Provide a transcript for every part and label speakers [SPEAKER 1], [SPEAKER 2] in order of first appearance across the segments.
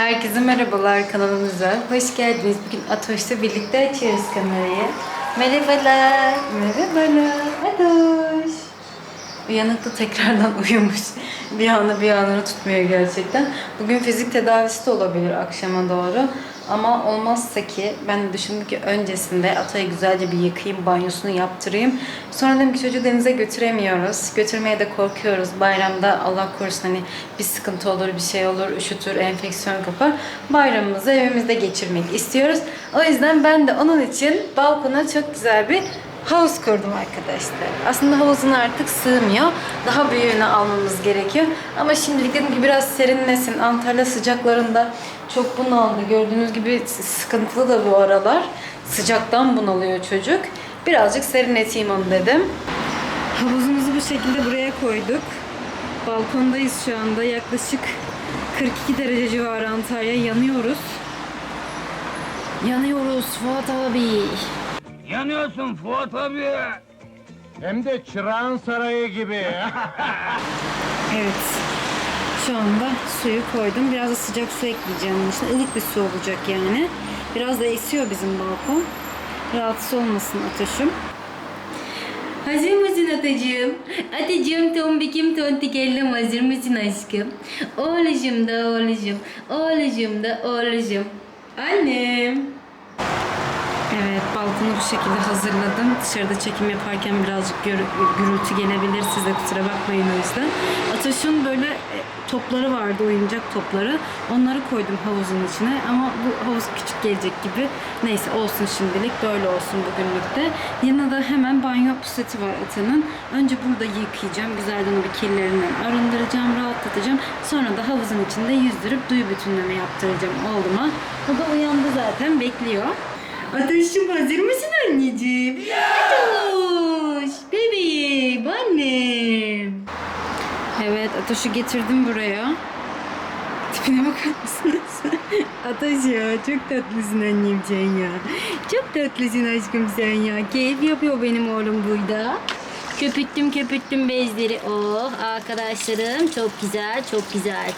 [SPEAKER 1] Herkese merhabalar kanalımıza. Hoş geldiniz. Bugün Atoş'la birlikte açıyoruz kamerayı. Merhabalar. Merhabalar. Atoş. Uyanıkta tekrardan uyumuş. Bir anı bir anını tutmuyor gerçekten. Bugün fizik tedavisi de olabilir akşama doğru. Ama olmazsa ki ben de düşündüm ki öncesinde Atay'ı güzelce bir yıkayayım, banyosunu yaptırayım. Sonra dedim ki çocuğu denize götüremiyoruz. Götürmeye de korkuyoruz. Bayramda Allah korusun hani bir sıkıntı olur, bir şey olur, üşütür, enfeksiyon kapar. Bayramımızı evimizde geçirmek istiyoruz. O yüzden ben de onun için balkona çok güzel bir havuz kurdum arkadaşlar. Aslında havuzun artık sığmıyor. Daha büyüğünü almamız gerekiyor. Ama şimdilik dedim ki biraz serinlesin. Antalya sıcaklarında çok bunaldı. Gördüğünüz gibi sıkıntılı da bu aralar. Sıcaktan bunalıyor çocuk. Birazcık serinleteyim onu dedim. Havuzumuzu bu şekilde buraya koyduk. Balkondayız şu anda. Yaklaşık 42 derece civarı Antalya. Yanıyoruz. Yanıyoruz Fuat abi.
[SPEAKER 2] Yanıyorsun Fuat abi.
[SPEAKER 3] Hem de Çırağan Sarayı gibi.
[SPEAKER 1] Evet. Şu anda suyu koydum. Biraz da sıcak su ekleyeceğim bunun içine. Ilık bir su olacak yani. Biraz da esiyor bizim balkon. Rahatsız olmasın ateşim. Hazır mısın Atacığım? Atacığım tombikim tontikellim hazır mısın aşkım? Oğlucum da oğlucum, oğlucum da oğlucum. Annem. Balkonu bu şekilde hazırladım. Dışarıda çekim yaparken birazcık gür- gürültü gelebilir. Siz de kusura bakmayın o yüzden. Ataş'ın böyle e, topları vardı, oyuncak topları. Onları koydum havuzun içine ama bu havuz küçük gelecek gibi. Neyse olsun şimdilik, böyle olsun bugünlük de. Yanında hemen banyo puseti var Ata'nın. Önce burada yıkayacağım. Güzelce onu bir kirlerinden arındıracağım, rahatlatacağım. Sonra da havuzun içinde yüzdürüp duyu bütünleme yaptıracağım oğluma. O da uyandı zaten, bekliyor. Ateşim hazır mısın anneciğim? Atoş, bebeğim, annem. Evet, Atoş'u getirdim buraya. Tipine bakar mısınız? Atoş ya, çok tatlısın annem sen ya. Çok tatlısın aşkım sen ya. Keyif yapıyor benim oğlum burada. Köpüttüm köpüttüm bezleri. Oh arkadaşlarım çok güzel çok güzel.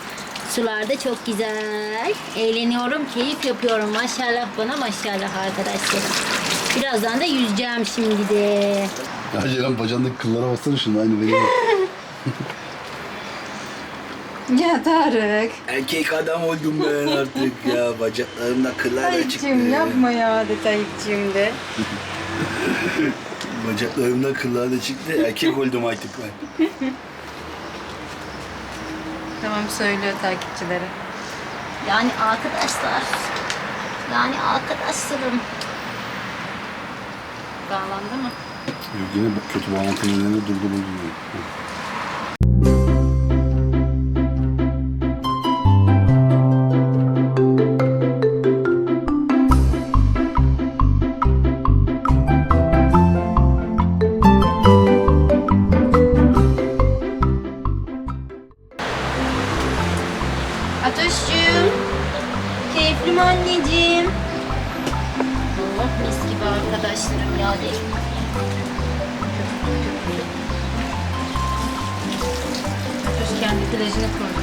[SPEAKER 1] Sularda çok güzel. Eğleniyorum, keyif yapıyorum. Maşallah bana maşallah arkadaşlarım. Birazdan da yüzeceğim şimdi de.
[SPEAKER 4] Ya Ceren bacağındaki kıllara baksana şunu aynı benim.
[SPEAKER 1] Ya Tarık.
[SPEAKER 2] Erkek adam oldum ben artık ya. Bacaklarımda kıllar da çıktı.
[SPEAKER 1] Tayyip'cim yapma ya de Tayyip'cim de.
[SPEAKER 2] Bacaklarımda kıllar da çıktı. Erkek oldum artık ben.
[SPEAKER 1] Tamam söylüyor takipçilere.
[SPEAKER 5] Yani arkadaşlar. Yani arkadaşlarım.
[SPEAKER 1] Bağlandı mı?
[SPEAKER 4] Yok yine kötü bağlantı nedeniyle durdu bu
[SPEAKER 5] arkadaşlarım ya de.
[SPEAKER 1] Atoş kendi plajını kurdu.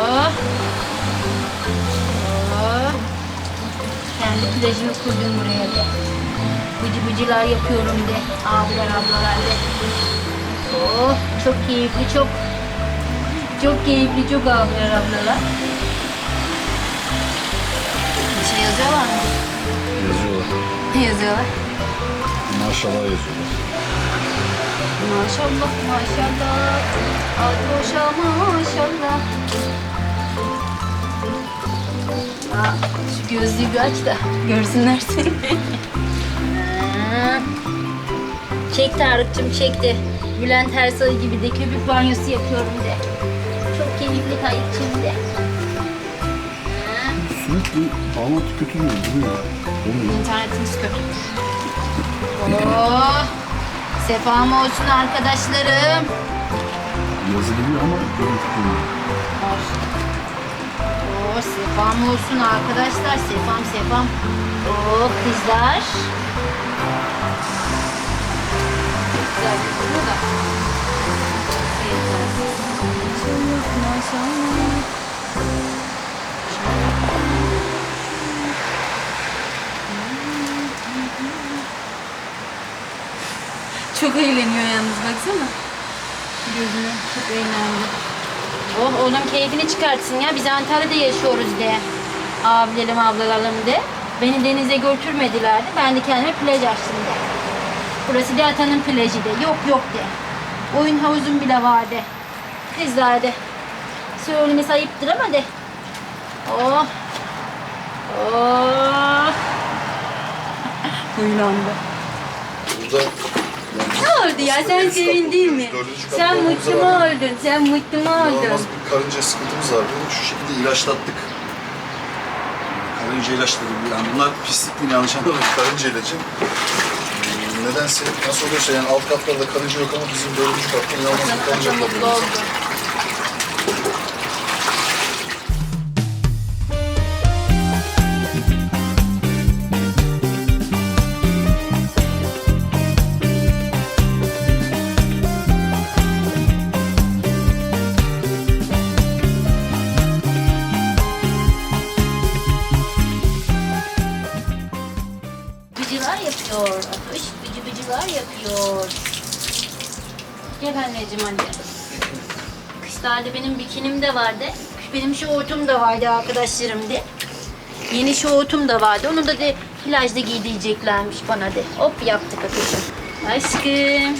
[SPEAKER 5] Oh. Oh. Kendi plajımı kurdum buraya de. Bıcı bıcılar yapıyorum de. Abiler ablalar de. Oh çok keyifli çok. Çok keyifli çok abiler ablalar. Bir şey yazıyorlar mı?
[SPEAKER 4] Yazıyorlar.
[SPEAKER 5] Yazıyorlar?
[SPEAKER 4] Maşallah yazıyorlar.
[SPEAKER 5] Maşallah maşallah. Atoşa maşallah. Aa, şu gözlüğü bir aç da görsünler seni. Ha. çek Tarık'cığım çek de. Bülent Ersoy gibi de köpük banyosu yapıyorum de. Çok keyifli Tayyip'cim de. Ha.
[SPEAKER 4] Sürekli bağlantı kötülüyor duruyor. Olmuyor.
[SPEAKER 1] İnternetimiz kötü.
[SPEAKER 5] Oh, sefam olsun arkadaşlarım.
[SPEAKER 4] Yazı geliyor ama görüntü geliyor.
[SPEAKER 5] Oo, sefam olsun arkadaşlar. Sefam sefam. Oo kızlar. Güzel gözüküyor da.
[SPEAKER 1] Maşallah. Çok eğleniyor yalnız baksana. Gözüne çok eğlendi.
[SPEAKER 5] Oh onun keyfini çıkartsın ya. Biz Antalya'da yaşıyoruz de. Abilerim ablalarım de. Beni denize götürmediler de. Ben de kendime plaj açtım de. Burası de Atan'ın plajı de. Yok yok de. Oyun havuzum bile var de. Kızlar de. Söylemesi ayıptır ama de. Oh. Oh.
[SPEAKER 1] Huylandı.
[SPEAKER 4] Burada
[SPEAKER 5] Ne oldu ya? Sen sevindin mi?
[SPEAKER 4] Dördüncü
[SPEAKER 5] Sen
[SPEAKER 4] katta
[SPEAKER 5] mutlu mu
[SPEAKER 4] olmamıza rağmen
[SPEAKER 5] oldun? Sen mutlu mu oldun?
[SPEAKER 4] inanılmaz bir karınca sıkıntımız vardı. Şu şekilde ilaçlattık. Karınca ilaçları yani bunlar pislik değil yanlış anlamayın. Karınca ilacı. Ee, Nedense nasıl oluyorsa yani alt katlarda karınca yok ama bizim dördüncü katta inanılmaz bir karınca
[SPEAKER 5] Ata mutlu
[SPEAKER 4] problemimiz
[SPEAKER 5] oldu.
[SPEAKER 4] var.
[SPEAKER 5] Anneciğim hadi. Kışlarda benim bikinim de vardı. Benim şortum da vardı arkadaşlarım de. Yeni şortum da vardı. Onu da de plajda giydireceklermiş bana de. Hop yaptık atışım. Aşkım.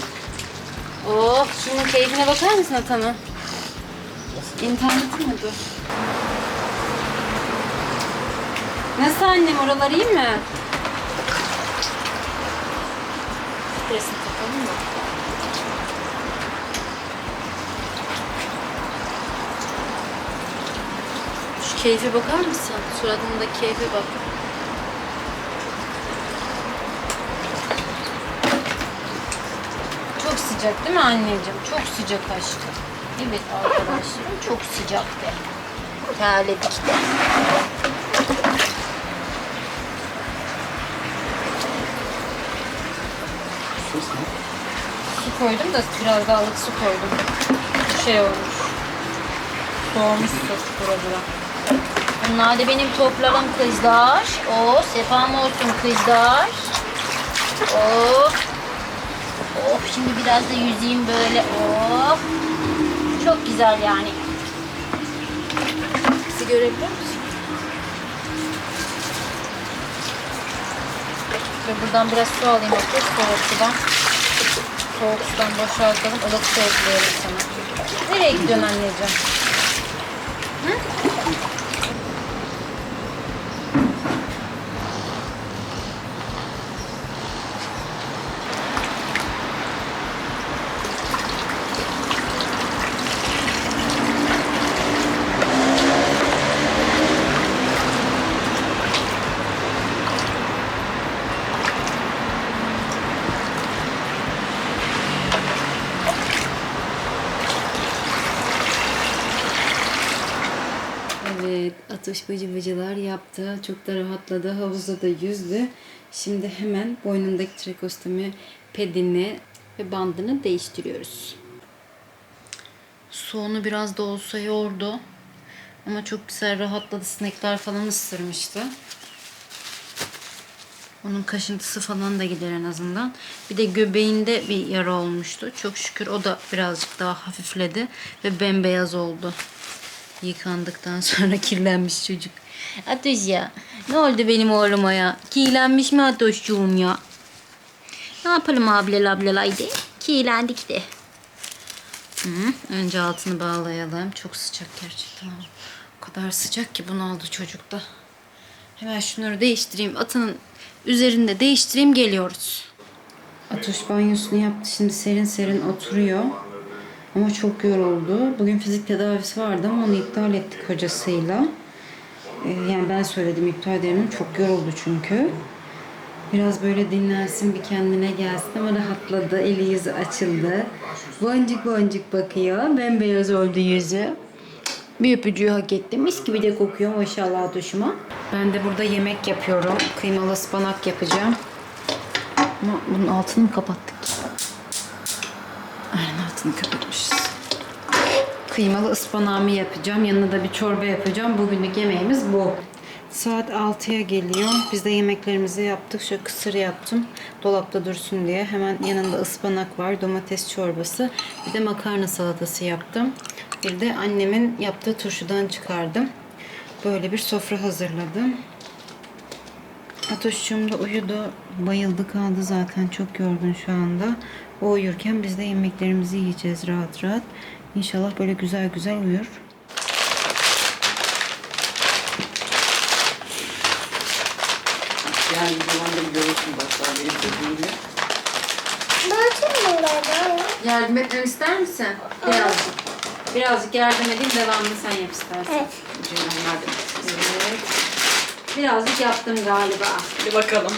[SPEAKER 1] Oh, şunun keyfine bakar mısın Atan'ın? İnterneti mi bu? Nasıl annem, oralar iyi mi? Resim takalım mı? Keyfe bakar mısın? Suratındaki keyfe bak. Çok sıcak değil mi anneciğim? Çok sıcak aşkım.
[SPEAKER 5] Evet arkadaşlarım çok sıcaktı. Terledik de.
[SPEAKER 1] Su koydum da biraz daha ılık su koydum. Şey olmuş. Soğumuş su bura bura.
[SPEAKER 5] Bunlar da benim toplarım kızlar. O sefam olsun kızlar. Oh. Oh şimdi biraz da yüzeyim böyle. Oh. Çok güzel yani.
[SPEAKER 1] Bizi görebiliyor musun? Ve buradan biraz su alayım bakayım soğuk sudan. Soğuk sudan boşaltalım. ılık su ekleyelim sana. Nereye gidiyorsun anneciğim? Evet, atış bıcı yaptı. Çok da rahatladı. Havuzda da yüzdü. Şimdi hemen boynundaki trakostomi pedini ve bandını değiştiriyoruz. Soğunu biraz da olsa yordu. Ama çok güzel rahatladı. Sinekler falan ısırmıştı. Onun kaşıntısı falan da gider en azından. Bir de göbeğinde bir yara olmuştu. Çok şükür o da birazcık daha hafifledi ve bembeyaz oldu. Yıkandıktan sonra kirlenmiş çocuk. Ateş ya. Ne oldu benim oğluma ya? Kirlenmiş mi Atoşcuğum ya?
[SPEAKER 5] Ne yapalım ablalar ablalaydı? Kirlendik de.
[SPEAKER 1] Hı, önce altını bağlayalım. Çok sıcak gerçekten. O kadar sıcak ki bunu aldı çocukta. Hemen şunları değiştireyim. Atının üzerinde değiştireyim geliyoruz. Atoş banyosunu yaptı. Şimdi serin serin oturuyor. Ama çok yoruldu. Bugün fizik tedavisi vardı ama onu iptal ettik hocasıyla. Ee, yani ben söyledim iptal edelim. Çok yoruldu çünkü. Biraz böyle dinlensin bir kendine gelsin ama rahatladı. Eli yüzü açıldı. Boncuk boncuk bakıyor. Bembeyaz oldu yüzü. Bir öpücüğü hak etti. Mis gibi de kokuyor maşallah duşuma. Ben de burada yemek yapıyorum. Kıymalı ıspanak yapacağım. Ama bunun altını mı kapattık? Altını kapatmışız. kıymalı ıspanağımı yapacağım. Yanına da bir çorba yapacağım. Bugünlük yemeğimiz bu. Saat 6'ya geliyor. Biz de yemeklerimizi yaptık. Şöyle kısır yaptım. Dolapta dursun diye. Hemen yanında ıspanak var. Domates çorbası. Bir de makarna salatası yaptım. Bir de annemin yaptığı turşudan çıkardım. Böyle bir sofra hazırladım. Atoşçum da uyudu. Bayıldı kaldı zaten. Çok yorgun şu anda. O uyurken biz de yemeklerimizi yiyeceğiz rahat rahat. İnşallah böyle güzel güzel uyur.
[SPEAKER 6] Yani bir zamanda bir görürsün başlar benim dediğimde.
[SPEAKER 1] Yardım etmemi ister misin? Birazcık. Birazcık yardım edeyim. Devamını sen yap istersen. Evet.
[SPEAKER 6] Ceylan yardım et.
[SPEAKER 1] Birazcık yaptım galiba.
[SPEAKER 6] Hadi bakalım.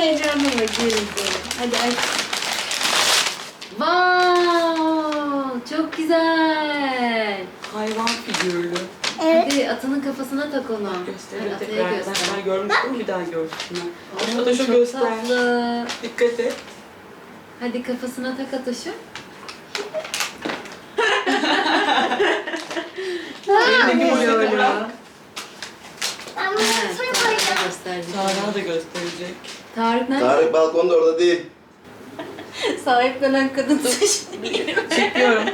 [SPEAKER 1] Heyecanlı mı? Gelin gelin. Hadi aç. Wow, çok güzel.
[SPEAKER 6] Hayvan figürlü.
[SPEAKER 1] Hadi atının kafasına tak onu. Hadi
[SPEAKER 6] tekrar.
[SPEAKER 1] ataya
[SPEAKER 6] Ben
[SPEAKER 1] göster.
[SPEAKER 6] sana görmüştüm bir daha görsünler.
[SPEAKER 1] Oo,
[SPEAKER 6] Ataş'a
[SPEAKER 1] çok
[SPEAKER 6] göster.
[SPEAKER 1] tatlı.
[SPEAKER 6] Dikkat et.
[SPEAKER 1] Hadi kafasına tak Ataş'ı.
[SPEAKER 6] Elindeki poşeti bırak.
[SPEAKER 1] Tarık'a göstereceğim.
[SPEAKER 6] Tarık'a da gösterecek.
[SPEAKER 1] Tarık nerede?
[SPEAKER 2] Tarık balkonda orada değil.
[SPEAKER 1] Sahiplenen kadın
[SPEAKER 6] Çekiyorum.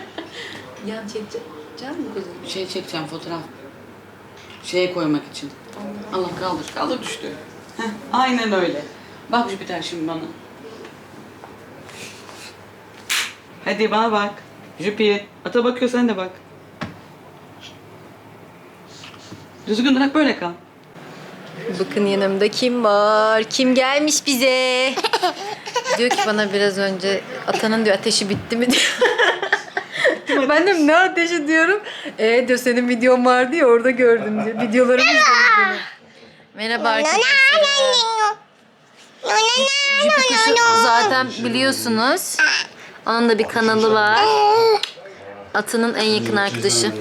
[SPEAKER 1] Yan çekecek. Can mı kuzum?
[SPEAKER 6] Şey çekeceğim fotoğraf. Şeye koymak için. Allah kaldır. Kaldır düştü. Heh, aynen öyle. Bak Jüpiter şimdi bana. Hadi bana bak. Jüpiter. Ata bakıyor sen de bak. Düzgün durak böyle kal.
[SPEAKER 1] Bakın yanımda kim var? Kim gelmiş bize? diyor ki bana biraz önce atanın diyor ateşi bitti mi diyor. ben de ne ateşi diyorum. E diyor senin videon vardı ya orada gördüm diyor. Videolarımı izledim benim. Merhaba arkadaşlar. Jüpiter'ı zaten biliyorsunuz. Onun da bir kanalı var. Atının en yakın arkadaşı.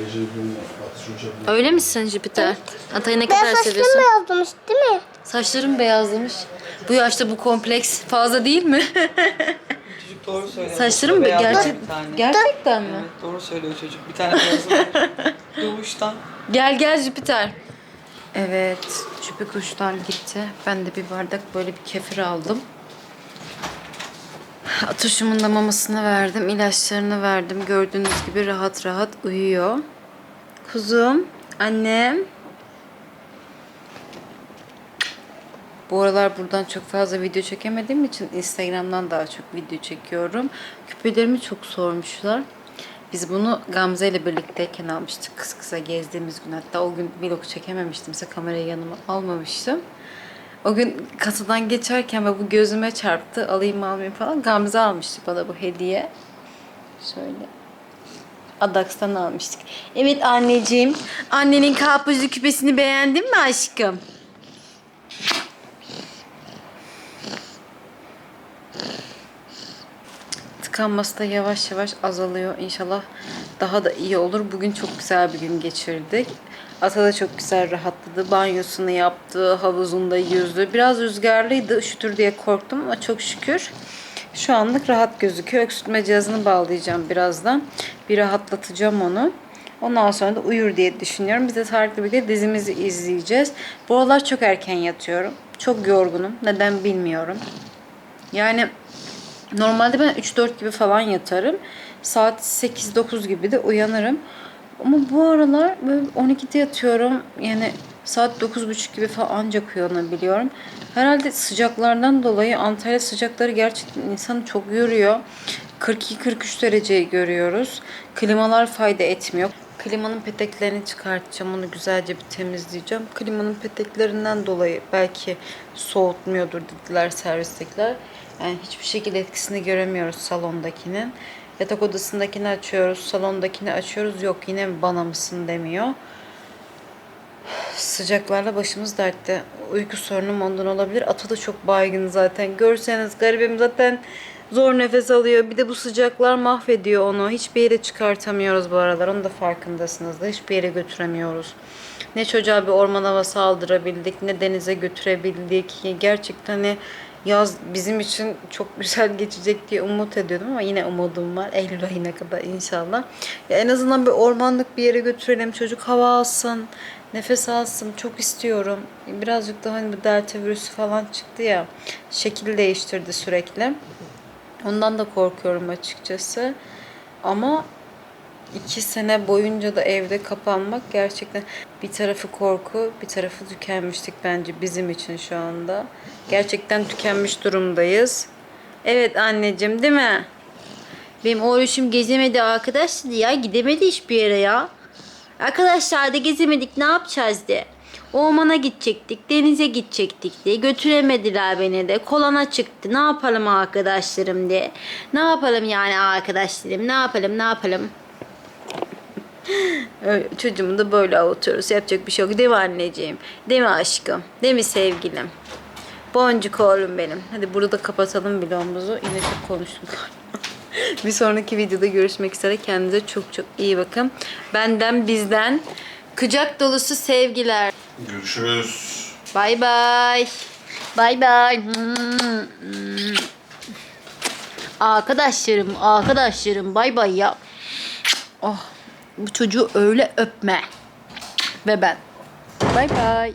[SPEAKER 1] Öyle misin Jüpiter? Atayı ne kadar seviyorsun?
[SPEAKER 7] beyazlamış değil mi?
[SPEAKER 1] Saçlarım beyazlamış. Bu yaşta bu kompleks fazla değil mi?
[SPEAKER 6] Çocuk doğru söylüyor.
[SPEAKER 1] Saçlarım be
[SPEAKER 6] Beyaz var
[SPEAKER 1] gerçek
[SPEAKER 6] bir tane.
[SPEAKER 1] gerçekten mi?
[SPEAKER 6] Evet doğru söylüyor çocuk. Bir tane beyazı var. Doğuştan.
[SPEAKER 1] Gel gel Jüpiter. Evet, Jüpiter kuşlar gitti. Ben de bir bardak böyle bir kefir aldım. Atuşumun da mamasını verdim, ilaçlarını verdim. Gördüğünüz gibi rahat rahat uyuyor. Kuzum, annem. Bu aralar buradan çok fazla video çekemediğim için Instagram'dan daha çok video çekiyorum. Küpelerimi çok sormuşlar. Biz bunu Gamze ile birlikteyken almıştık. Kız kısa gezdiğimiz gün. Hatta o gün vlog çekememiştim. Size kamerayı yanıma almamıştım. O gün kasadan geçerken ve bu gözüme çarptı. Alayım almayayım falan. Gamze almıştı bana bu hediye. Şöyle. Adax'tan almıştık. Evet anneciğim. Annenin karpuzlu küpesini beğendin mi aşkım? tıkanması da yavaş yavaş azalıyor. İnşallah daha da iyi olur. Bugün çok güzel bir gün geçirdik. Ata da çok güzel rahatladı. Banyosunu yaptı, havuzunda yüzdü. Biraz rüzgarlıydı, üşütür diye korktum ama çok şükür şu anlık rahat gözüküyor. Öksürtme cihazını bağlayacağım birazdan. Bir rahatlatacağım onu. Ondan sonra da uyur diye düşünüyorum. Biz de Tarık'la birlikte dizimizi izleyeceğiz. Bu aralar çok erken yatıyorum. Çok yorgunum. Neden bilmiyorum. Yani Normalde ben 3-4 gibi falan yatarım. Saat 8-9 gibi de uyanırım. Ama bu aralar böyle 12'de yatıyorum. Yani saat 9.30 gibi falan ancak uyanabiliyorum. Herhalde sıcaklardan dolayı Antalya sıcakları gerçekten insanı çok yoruyor. 42-43 dereceyi görüyoruz. Klimalar fayda etmiyor. Klimanın peteklerini çıkartacağım. Onu güzelce bir temizleyeceğim. Klimanın peteklerinden dolayı belki soğutmuyordur dediler servistekiler. Yani hiçbir şekilde etkisini göremiyoruz salondakinin. Yatak odasındakini açıyoruz, salondakini açıyoruz. Yok yine bana mısın demiyor. Sıcaklarla başımız dertte. Uyku sorunum ondan olabilir. Ata da çok baygın zaten. Görseniz garibim zaten zor nefes alıyor. Bir de bu sıcaklar mahvediyor onu. Hiçbir yere çıkartamıyoruz bu aralar. Onu da farkındasınız da. Hiçbir yere götüremiyoruz. Ne çocuğa bir orman havası aldırabildik, ne denize götürebildik. Gerçekten hani yaz bizim için çok güzel geçecek diye umut ediyordum ama yine umudum var. Eylül ayına kadar inşallah. Ya en azından bir ormanlık bir yere götürelim. Çocuk hava alsın, nefes alsın. Çok istiyorum. Birazcık da hani bu delta virüsü falan çıktı ya. Şekil değiştirdi sürekli. Ondan da korkuyorum açıkçası. Ama iki sene boyunca da evde kapanmak gerçekten bir tarafı korku, bir tarafı tükenmişlik bence bizim için şu anda. Gerçekten tükenmiş durumdayız. Evet anneciğim değil mi? Benim oğluşum gezemedi arkadaşlar ya. Gidemedi hiçbir yere ya. Arkadaşlar da gezemedik ne yapacağız de. Ormana gidecektik, denize gidecektik de. Götüremediler beni de. Kolana çıktı. Ne yapalım arkadaşlarım de. Ne yapalım yani arkadaşlarım? Ne yapalım, ne yapalım? Çocuğumu da böyle avutuyoruz. Yapacak bir şey yok. Değil mi anneciğim? Değil mi aşkım? Değil mi sevgilim? Boncuk oğlum benim. Hadi burada da kapatalım vlogumuzu. Yine çok konuştum bir sonraki videoda görüşmek üzere. Kendinize çok çok iyi bakın. Benden bizden kucak dolusu sevgiler.
[SPEAKER 4] Görüşürüz.
[SPEAKER 1] Bay bay.
[SPEAKER 5] Bay bay. Arkadaşlarım, arkadaşlarım bay bay ya. Oh, bu çocuğu öyle öpme. Ve ben. Bay bay.